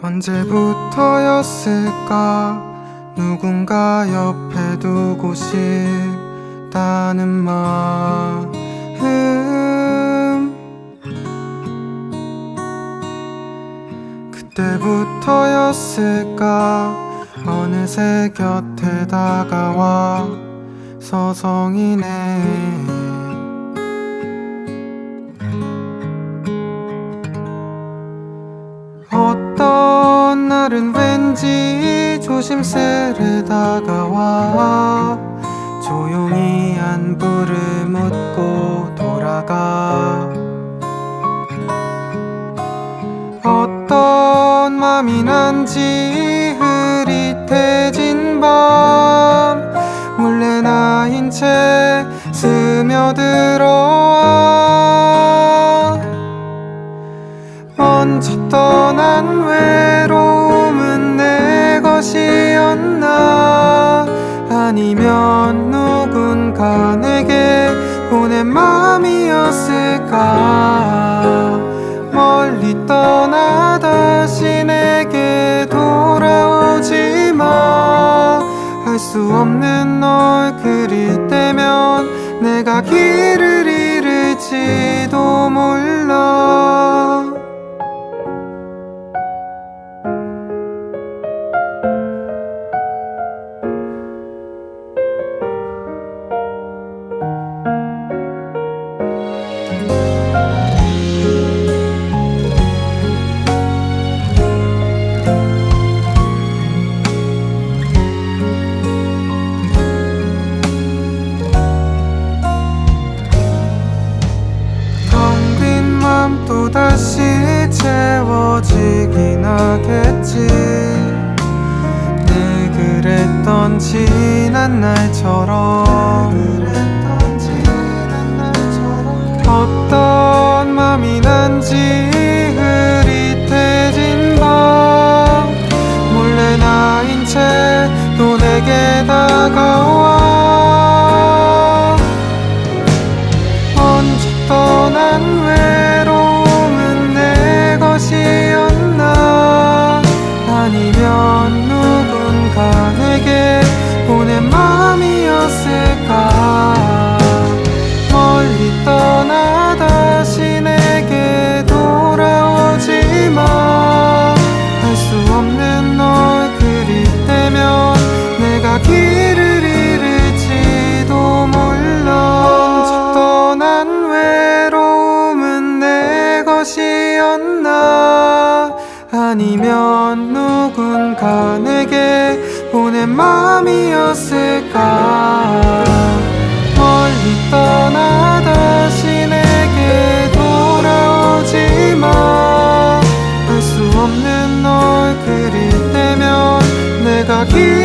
언제부터였을까? 누군가 옆에 두고 싶다는 마음. 그때부터였을까? 어느새 곁에 다가와 서성이네 날은 왠지 조심스레 다가와. 조용히 안부를 묻고 돌아가. 어떤 맘이 난지 흐릿해진 밤 몰래 나인 채 스며들어와. 먼저 떠난 외 누군가 내게 보낸 맘이었을까? 멀리 떠나 다시 내게 돌아오지 마 할 수 없는 널 그릴 때면 내가 길을 채워지긴 하겠지. 늘 그랬던 지난 날처럼. 어떤 맘이 난지 것이었나? 아니면 누군가 내게 보낸 맘이었을까? 멀리 떠나 다시 내게 돌아오지 마할 수 없는 널 그릴 때면 내가 길